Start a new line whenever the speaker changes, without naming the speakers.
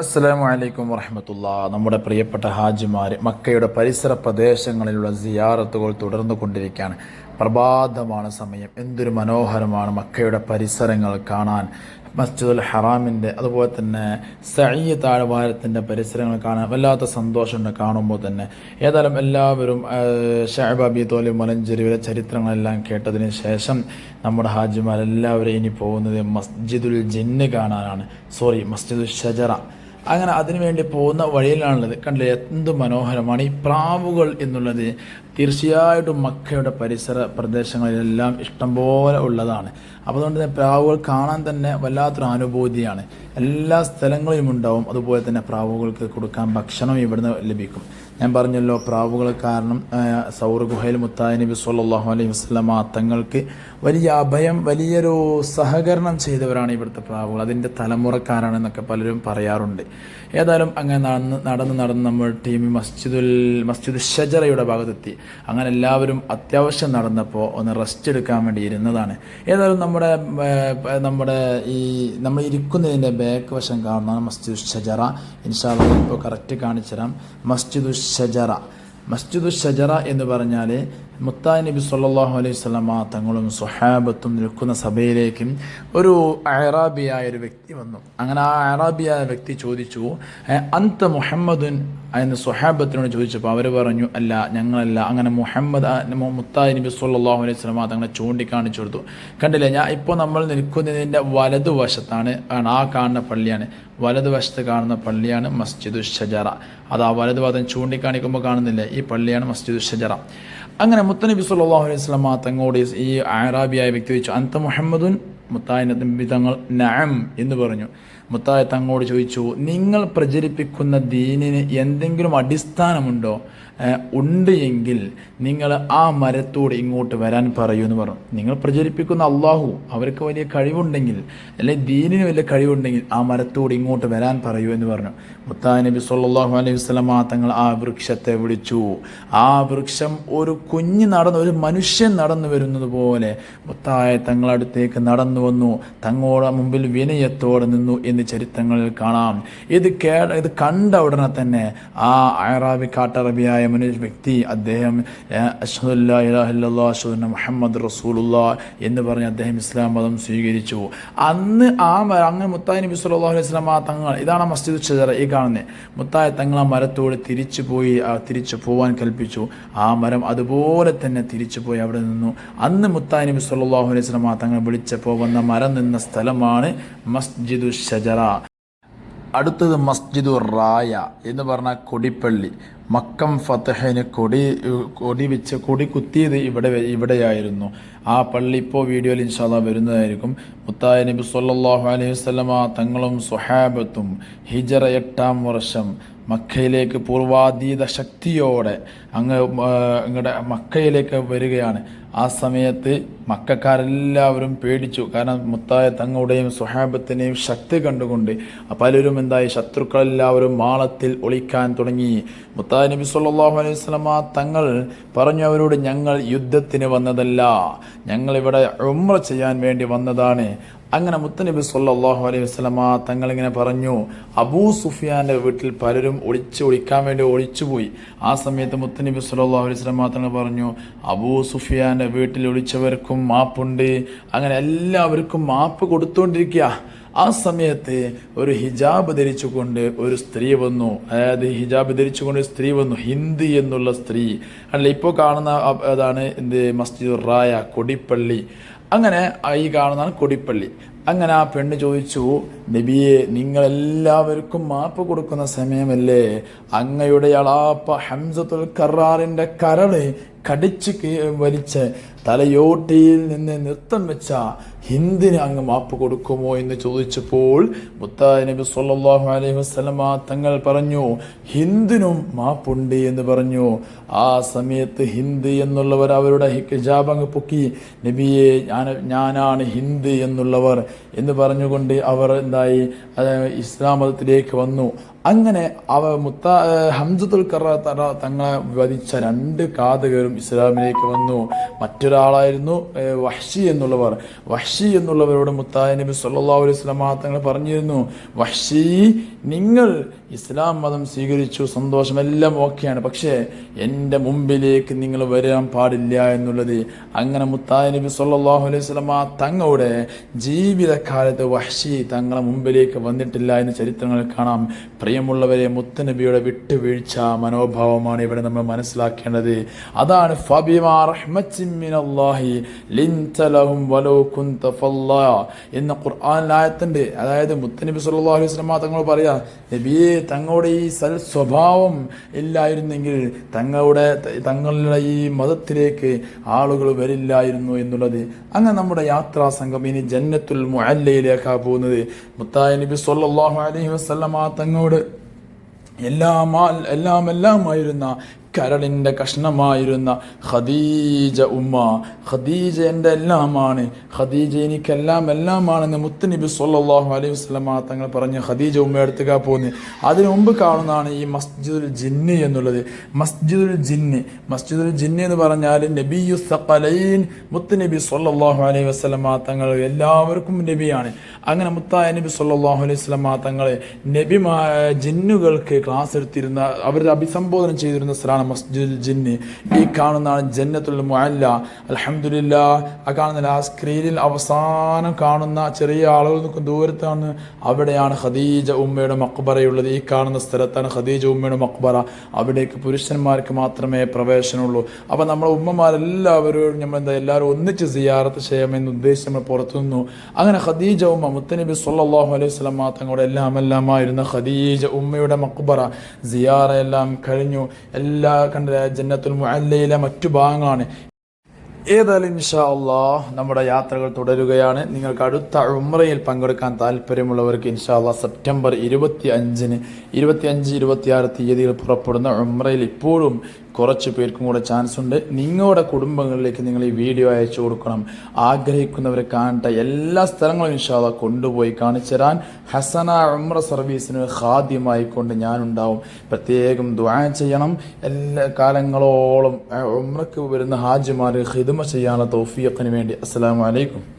അസ്സലാമു വലൈക്കും വറഹമത്തുള്ള. നമ്മുടെ പ്രിയപ്പെട്ട ഹാജിമാർ മക്കയുടെ പരിസര പ്രദേശങ്ങളിലുള്ള സിയാറത്തുകൾ തുടർന്നു കൊണ്ടിരിക്കുകയാണ്. പ്രഭാതമാണ് സമയം. എന്തൊരു മനോഹരമാണ് മക്കയുടെ പരിസരങ്ങൾ കാണാൻ. മസ്ജിദുൽ ഹറാമിന്റെ അതുപോലെ തന്നെ സയ്യ താഴ്വാരത്തിന്റെ പരിസരങ്ങൾ കാണാൻ വല്ലാത്ത സന്തോഷമുണ്ട് കാണുമ്പോൾ തന്നെ. ഏതായാലും എല്ലാവരും ഷാബ് അബി തോലി മലഞ്ചെരുവിലെ ചരിത്രങ്ങളെല്ലാം കേട്ടതിന് ശേഷം നമ്മുടെ ഹാജിമാരെല്ലാവരും ഇനി പോകുന്നത് മസ്ജിദുൽ ജിന്ന് കാണാനാണ്. സോറി മസ്ജിദുൽ ഷജറ. അങ്ങനെ അതിനുവേണ്ടി പോകുന്ന വഴിയിലാണുള്ളത്. കണ്ടില്ലേ എന്ത് മനോഹരമാണ്. ഈ പ്രാവുകൾ എന്നുള്ളത് തീർച്ചയായിട്ടും മക്കയുടെ പരിസര പ്രദേശങ്ങളിലെല്ലാം ഇഷ്ടംപോലെ ഉള്ളതാണ്. അപ്പോൾ അതുകൊണ്ട് തന്നെ പ്രാവുകൾ കാണാൻ തന്നെ വല്ലാത്തൊരു അനുഭൂതിയാണ്. എല്ലാ സ്ഥലങ്ങളിലും ഉണ്ടാവും അതുപോലെ തന്നെ പ്രാവുകൾക്ക് കൊടുക്കാൻ ഭക്ഷണം ഇവിടുന്ന് ലഭിക്കും. ഞാൻ പറഞ്ഞല്ലോ പ്രാവുകൾ കാരണം സൗർ ഗുഹയിൽ മുത്തായ നബി സല്ലാഹു അലൈഹി വസ്ലമ തങ്ങൾക്ക് വലിയ അഭയം വലിയൊരു സഹകരണം ചെയ്തവരാണ് ഇവിടുത്തെ പ്രാവുകൾ. അതിന്റെ തലമുറക്കാരാണെന്നൊക്കെ പലരും പറയാറുണ്ട്. ഏതായാലും അങ്ങനെ നടന്ന് നടന്ന് നടന്ന് നമ്മൾ ടീം മസ്ജിദുൽ മസ്ജിദ് ഷജറയുടെ ഭാഗത്തെത്തി. അങ്ങനെ എല്ലാവരും അത്യാവശ്യം നടന്നപ്പോൾ ഒന്ന് റെസ്റ്റ് എടുക്കാൻ വേണ്ടി ഇരുന്നതാണ്. ഏതായാലും നമ്മുടെ നമ്മുടെ ഈ നമ്മൾ ഇരിക്കുന്നതിന്റെ ബാക്ക് വശം കാണുന്നതാണ് മസ്ജിദ് ഷജറ. ഇൻഷാല്ല ഇപ്പോൾ കറക്റ്റ് കാണിച്ചു തരാം മസ്ജിദു ഷജറ മസ്ജിദു ഷജറ എന്ന് പറഞ്ഞാൽ മുത്തായി നബി സല്ലാഹു അലൈഹി സ്വലമ തങ്ങളും സുഹാബത്തും നിൽക്കുന്ന സഭയിലേക്കും ഒരു അറാബിയായ ഒരു വ്യക്തി വന്നു. അങ്ങനെ ആ അറാബിയായ വ്യക്തി ചോദിച്ചു അന്ത മുഹമ്മദുൻ? എന്ന് സുഹാബത്തിനോട് ചോദിച്ചപ്പോൾ അവർ പറഞ്ഞു അല്ല ഞങ്ങളല്ല. അങ്ങനെ മുഹമ്മദ് മുത്തായി നബി സല്ലാഹു അലൈഹി സ്വലമ തങ്ങളെ ചൂണ്ടിക്കാണിച്ചു കൊടുത്തു. കണ്ടില്ലേ ഞാൻ ഇപ്പോൾ നമ്മൾ നിൽക്കുന്നതിന്റെ വലതുവശത്താണ് ആ കാണുന്ന പള്ളിയാണ്. വലതുവശത്ത് കാണുന്ന പള്ളിയാണ് മസ്ജിദ് ഷജറ. അത് ആ വലതുഭാഗം ചൂണ്ടിക്കാണിക്കുമ്പോൾ കാണുന്നില്ലേ? ഈ പള്ളിയാണ് മസ്ജിദ് ഷജറ. അങ്ങനെ മുത്തനബി സല്ലാഹു അലൈഹി സ്വലമ തങ്ങളോട് ഈ ആറാബിയായ വ്യക്തി ചോദിച്ചു അന്ത മുഹമ്മദുൻ? മുത്തായ നബി തങ്ങൾ നഅം എന്ന് പറഞ്ഞു. മുത്തായ തങ്ങോട് ചോദിച്ചു നിങ്ങൾ പ്രചരിപ്പിക്കുന്ന ദീനിന് എന്തെങ്കിലും അടിസ്ഥാനമുണ്ടോ? ഉണ്ട് എങ്കിൽ നിങ്ങൾ ആ മരത്തോട് ഇങ്ങോട്ട് വരാൻ പറയൂ എന്ന് പറഞ്ഞു. നിങ്ങൾ പ്രചരിപ്പിക്കുന്ന അള്ളാഹു അവർക്ക് വലിയ കഴിവുണ്ടെങ്കിൽ അല്ലെങ്കിൽ ദീനിന് വലിയ കഴിവുണ്ടെങ്കിൽ ആ മരത്തോട് ഇങ്ങോട്ട് വരാൻ പറയൂ എന്ന് പറഞ്ഞു. മുത്താ നബി സല്ലാഹു അലൈഹി വസ്ലമ തങ്ങൾ ആ വൃക്ഷത്തെ വിളിച്ചു. ആ വൃക്ഷം ഒരു കുഞ്ഞ് നടന്ന് ഒരു മനുഷ്യൻ നടന്നു വരുന്നത് പോലെ മുത്തായ തങ്ങളടുത്തേക്ക് നടന്നു വന്നു. തങ്ങളുടെ മുമ്പിൽ വിനയത്തോടെ നിന്നു എന്ന് ചരിത്രങ്ങളിൽ കാണാം. ഇത് കേ ഇത് കണ്ട ഉടനെ തന്നെ ആ അയറാബി കാട്ടറബിയായ മനുഷ്യ വ്യക്തി അദ്ദേഹം അഷ്ഹദുല്ലാ മുഹമ്മദ് റസൂലുള്ള എന്ന് പറഞ്ഞ് അദ്ദേഹം ഇസ്ലാം മതം സ്വീകരിച്ചു. അന്ന് ആ അങ്ങനെ മുത്തായി നബി സല്ലാഹു അലൈഹി സ്വലാം ആ തങ്ങൾ ഇതാണ് മസ്ജിദ് ഷജറ ഈ കാണുന്നത് മുത്തായ തങ്ങൾ ആ മരത്തോട് തിരിച്ചു പോയി തിരിച്ചു പോവാൻ കൽപ്പിച്ചു. ആ മരം അതുപോലെ തന്നെ തിരിച്ചു പോയി അവിടെ നിന്നു. അന്ന് മുത്തായി നബി സല്ലാഹു അലൈഹി സ്വലാം ആ തങ്ങൾ വിളിച്ചപ്പോൾ വന്ന മരം നിന്ന സ്ഥലമാണ് മസ്ജിദു ഷജറ അടുത്തത് മസ്ജിദു റായ എന്ന് പറഞ്ഞ കൊടിപ്പള്ളി. മക്കം ഫത്തഹിന് കൊടി കൊടി വെച്ച് കൊടി കുത്തിയത് ഇവിടെ ഇവിടെയായിരുന്നു. ആ പള്ളി ഇപ്പോൾ വീഡിയോയിൽ ഇൻഷാല്ല വരുന്നതായിരിക്കും. മുത്തായ നബി സല്ലാഹു അലൈഹി വസ്ലമ തങ്ങളും സുഹാബത്തും ഹിജറ എട്ടാം വർഷം മക്കയിലേക്ക് പൂർവാതീത ശക്തിയോടെ അങ്ങ് ഇങ്ങടെ മക്കയിലേക്ക് വരികയാണ്. ആ സമയത്ത് മക്കാരെല്ലാവരും പേടിച്ചു. കാരണം മുത്തായ തങ്ങളുടെയും സുഹാബത്തിനെയും ശക്തി കണ്ടുകൊണ്ട് പലരും എന്തായി? ശത്രുക്കളെല്ലാവരും മാളത്തിൽ ഒളിക്കാൻ തുടങ്ങി. മുത്തായ നബി സല്ലാഹു അലൈഹി സ്വലമ തങ്ങൾ പറഞ്ഞു അവരോട് ഞങ്ങൾ യുദ്ധത്തിന് വന്നതല്ല. ഞങ്ങളിവിടെ ഉമ്ര ചെയ്യാൻ വേണ്ടി വന്നതാണ്. അങ്ങനെ മുത്തനബി സല്ലാഹു അലൈഹി വസ്ലമ തങ്ങളിങ്ങനെ പറഞ്ഞു അബൂ സുഫിയാന്റെ വീട്ടിൽ പലരും ഒളിച്ച് ഒളിക്കാൻ വേണ്ടി ഒളിച്ചുപോയി ആ സമയത്ത് മുത്തനബി സല്ലാഹു അലൈഹി വസ്ലമ തങ്ങൾ പറഞ്ഞു അബൂ സുഫിയാന്റെ വീട്ടിൽ ഒളിച്ചവർക്കും മാപ്പുണ്ട്. അങ്ങനെ എല്ലാവർക്കും മാപ്പ് കൊടുത്തുകൊണ്ടിരിക്കുക ആ സമയത്ത് ഒരു ഹിജാബ് ധരിച്ചുകൊണ്ട് ഒരു സ്ത്രീ വന്നു. അതായത് ഹിജാബ് ധരിച്ചുകൊണ്ട് സ്ത്രീ വന്നു ഹിന്ദി എന്നുള്ള സ്ത്രീ. അല്ല ഇപ്പോൾ കാണുന്ന അതാണ് എന്ത്? മസ്ജിദ് റായ കൊടിപ്പള്ളി. അങ്ങനെ ഈ കാണുന്നതാണ് കൊടിപ്പള്ളി. അങ്ങനെ ആ പെണ്ണ് ചോദിച്ചു നബിയെ നിങ്ങളെല്ലാവർക്കും മാപ്പ് കൊടുക്കുന്ന സമയമല്ലേ? അങ്ങയുടെ അളാപ്പ ഹംസത്തുൽ കറാറിന്റെ കരൾ കടിച്ച് വലിച്ച് തലയോട്ടിയിൽ നിന്ന് നൃത്തം വെച്ച ഹിന്ദിന് അങ്ങ് മാപ്പ് കൊടുക്കുമോ എന്ന് ചോദിച്ചപ്പോൾ മുത്തായ നബി സല്ലാഹു അലൈഹി വസ്ലമ തങ്ങൾ പറഞ്ഞു ഹിന്ദിനും മാപ്പുണ്ട് എന്ന് പറഞ്ഞു. ആ സമയത്ത് ഹിന്ദ് എന്നുള്ളവർ അവരുടെ ഹിജാബ് അങ്ങ് പൊക്കി നബിയെ ഞാനാണ് ഹിന്ദ് എന്നുള്ളവർ എന്ന് പറഞ്ഞുകൊണ്ട് അവർ എന്തായി ഇസ്ലാം മതത്തിലേക്ക് വന്നു. അങ്ങനെ അവ മുത്ത ഹംസത്തുൽ കറ തങ്ങളെ വധിച്ച രണ്ട് കാതുകളും ഇസ്ലാമിലേക്ക് വന്നു. മറ്റൊരാളായിരുന്നു വഹ്ഷി എന്നുള്ളവർ. വഹ്ഷി എന്നുള്ളവരോട് മുത്തായ നബി സല്ലാ അലൈഹി തങ്ങൾ പറഞ്ഞിരുന്നു വഹ്ഷി നിങ്ങൾ ഇസ്ലാം മതം സ്വീകരിച്ചു സന്തോഷമെല്ലാം ഓക്കെയാണ്. പക്ഷേ എന്റെ മുമ്പിലേക്ക് നിങ്ങൾ വരാൻ പാടില്ല എന്നുള്ളത്. അങ്ങനെ മുത്തായ നബി സല്ലല്ലാഹു അലൈഹി വസല്ലമ തങ്ങളുടെ ജീവിതകാലത്ത് വഹ്ഷി തങ്ങളെ മുമ്പിലേക്ക് വന്നിട്ടില്ല എന്ന് ചരിത്രങ്ങൾ കാണാം. പ്രിയമുള്ളവരെ മുത്തനബിയുടെ വിട്ടുവീഴ്ച മനോഭാവമാണ് ഇവിടെ നമ്മൾ മനസ്സിലാക്കേണ്ടത്. അതാണ് എന്ന ഖുർആൻ ആയത്തുണ്ട്. അതായത് മുത്തനബി സല്ലല്ലാഹു അലൈഹി തങ്ങൾ പറയാ നബിയെ തങ്ങളുടെ ഈ സൽ സ്വഭാവം ഇല്ലായിരുന്നെങ്കിൽ തങ്ങളുടെ തങ്ങളുടെ ഈ മതത്തിലേക്ക് ആളുകൾ വരില്ലായിരുന്നു എന്നുള്ളത്. അങ്ങനെ നമ്മുടെ യാത്രാ സംഘം ഇനി ജന്നത്തുൽ മുഅല്ലയിലേക്കാണ് പോകുന്നത്. മുത്തായ നബി സല്ലല്ലാഹു അലൈഹി വസല്ലമ തങ്ങളോട് എല്ലാം എല്ലാം എല്ലാമായിരുന്ന കരളിന്റെ കഷ്ണമായിരുന്ന ഖദീജ ഉമ്മ. ഖദീജ എന്റെ എല്ലാമാണ് ഖദീജ എനിക്കെല്ലാം എല്ലാമാണെന്ന് മുത്തുനബി സല്ലല്ലാഹു അലൈഹി വസല്ലമ തങ്ങൾ പറഞ്ഞ് ഖദീജ ഉമ്മ എടുത്തുക പോന്ന്. അതിനു മുമ്പ് കാണുന്നതാണ് ഈ മസ്ജിദുൽ ജിന്നി എന്നുള്ളത്. മസ്ജിദുൽ ജിന്നി. മസ്ജിദുൽ ജിന്നി എന്ന് പറഞ്ഞാൽ നബിയു സഖലൈൻ മുത്തുനബി സല്ലല്ലാഹു അലൈഹി വസല്ലമ തങ്ങൾ എല്ലാവർക്കും നബിയാണ്. അങ്ങനെ മുത്തായ നബി സല്ലല്ലാഹു അലൈഹി വസല്ലമ തങ്ങളെ നബിമാ ജിന്നുകൾക്ക് ക്ലാസ് എടുത്തിരുന്ന അവരുടെ അഭിസംബോധന ചെയ്തിരുന്ന സ്ഥലമാണ് മസ്ജിദുൽ ജിന്ന്. ഈ കാണുന്നതാണ് ജന്നത്തുൽ മുഅല്ല. അൽഹംദുലില്ലാ ആ കാണുന്ന ആ സ്ക്രീനിൽ അവസാനം കാണുന്ന ചെറിയ ആളുകൾ ദൂരത്താണ്. അവിടെയാണ് ഖദീജ ഉമ്മയുടെ മക്ബറയുള്ളത് ഈ കാണുന്ന സ്ഥലത്താണ് ഖദീജ ഉമ്മയുടെ മക്ബറ. അവിടേക്ക് പുരുഷന്മാർക്ക് മാത്രമേ പ്രവേശനമുള്ളൂ. അപ്പം നമ്മൾ ഉമ്മമാരെല്ലാവരും നമ്മൾ എന്താ എല്ലാവരും ഒന്നിച്ച് സിയാറത്ത് ചെയ്യാമെന്ന് ഉദ്ദേശിച്ച് നമ്മൾ പുറത്തു നിന്നു അങ്ങനെ ഖദീജ ഉമ്മ മുത്തനബി സല്ലല്ലാഹു അലൈഹി വസല്ലം തങ്ങളുടെ എല്ലാം എല്ലാമായിരുന്ന ഖദീജ ഉമ്മയുടെ മക്ബറ. സിയാറ എല്ലാം കഴിഞ്ഞു. എല്ലാ കണ്ട ജന്നത്തുൽ മുഅല്ലയിലെ മറ്റു ഭാഗങ്ങളാണ്. ഏതായാലും ഇൻഷാ അള്ളാഹ് നമ്മുടെ യാത്രകൾ തുടരുകയാണ്. നിങ്ങൾക്ക് അടുത്ത ഉമ്രയിൽ പങ്കെടുക്കാൻ താല്പര്യമുള്ളവർക്ക് ഇൻഷാ അള്ളാഹ് സെപ്റ്റംബർ ഇരുപത്തി അഞ്ചിന് ഇരുപത്തി അഞ്ച് ഇരുപത്തിയാറ് തീയതികൾ പുറപ്പെടുന്ന ഉമ്രയിൽ ഇപ്പോഴും കുറച്ച് പേർക്കും കൂടെ ചാൻസ് ഉണ്ട്. നിങ്ങളുടെ കുടുംബങ്ങളിലേക്ക് നിങ്ങൾ ഈ വീഡിയോ അയച്ചു കൊടുക്കണം. ആഗ്രഹിക്കുന്നവരെ കാണട്ടെ. എല്ലാ സ്ഥലങ്ങളും ഇൻഷാല്ല കൊണ്ടുപോയി കാണിച്ചു തരാൻ ഹസന ഉമ്ര സർവീസിന് ഹാദ്യമായിക്കൊണ്ട് ഞാനുണ്ടാവും. പ്രത്യേകം ദ്വാ ചെയ്യണം. എല്ലാ കാലങ്ങളോളം ഉമ്രക്ക് വരുന്ന ഹാജിമാർ ഹിദമ ചെയ്യാനുള്ള തോഫിയക്കിന് വേണ്ടി. അസ്സലാമു അലൈക്കും.